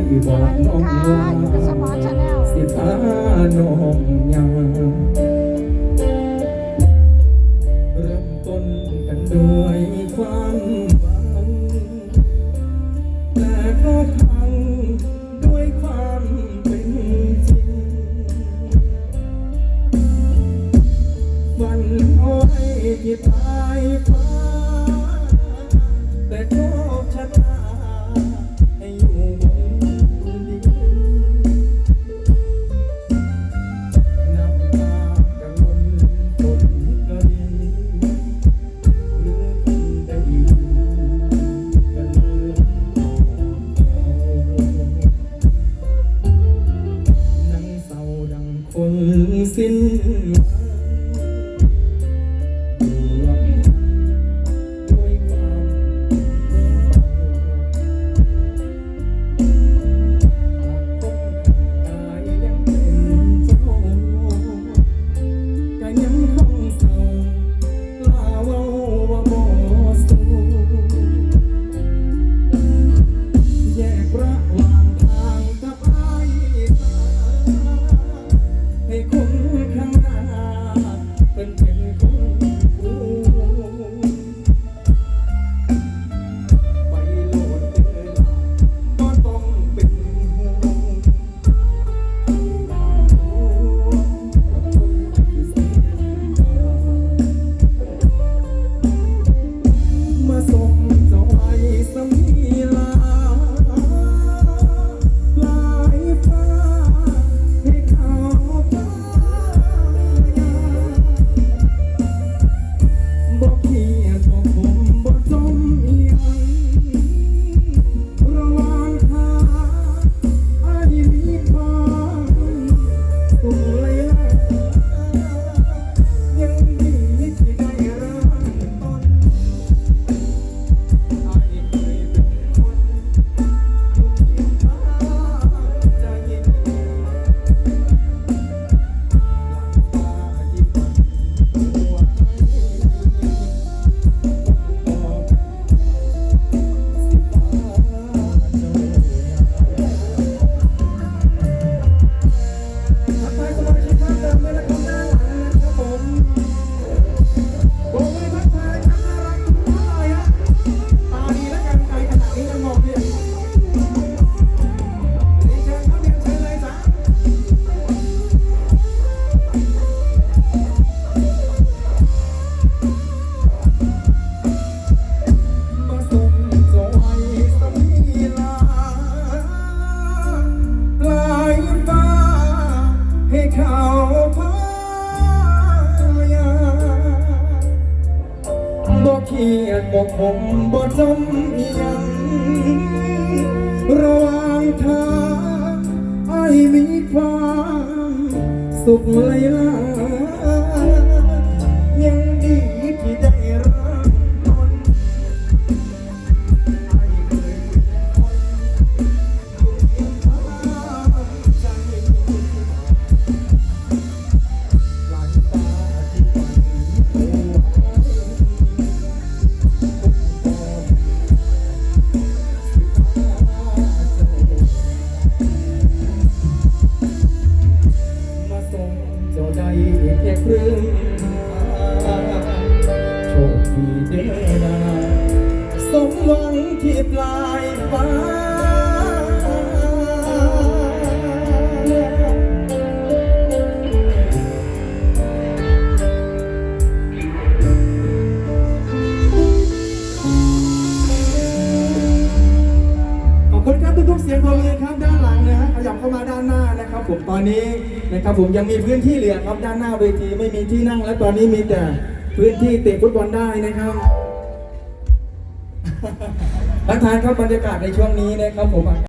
ยบอกน้องค่ะว่าอยู่กับสมอชาแนลสิพาน้องยังเริ่มต้นกันด้วยความหวังแต่ก็พังด้วยความเป็นจริงฝันเอาไว้ที่ปลายฟ้า ดังคนสิ้น Thank you. พายาบอกเขียนบอกผมบอกจมยังระหว่างทางไอ้มีความสุขเลยล่ะ ซึ่งโชคดีเด้อนาสมหวังที่ปลายฟ้า เสียงปรบมือครับด้านหลังนะฮะขยับเข้ามาด้านหน้านะครับ ผมตอนนี้นะครับผมยังมีพื้นที่เหลือครับด้านหน้าเวทีไม่มีที่นั่ง และตอนนี้มีแต่พื้นที่เตะฟุตบอลได้นะครับทักทานครับบรรยากาศในช่วงนี้นะครับผม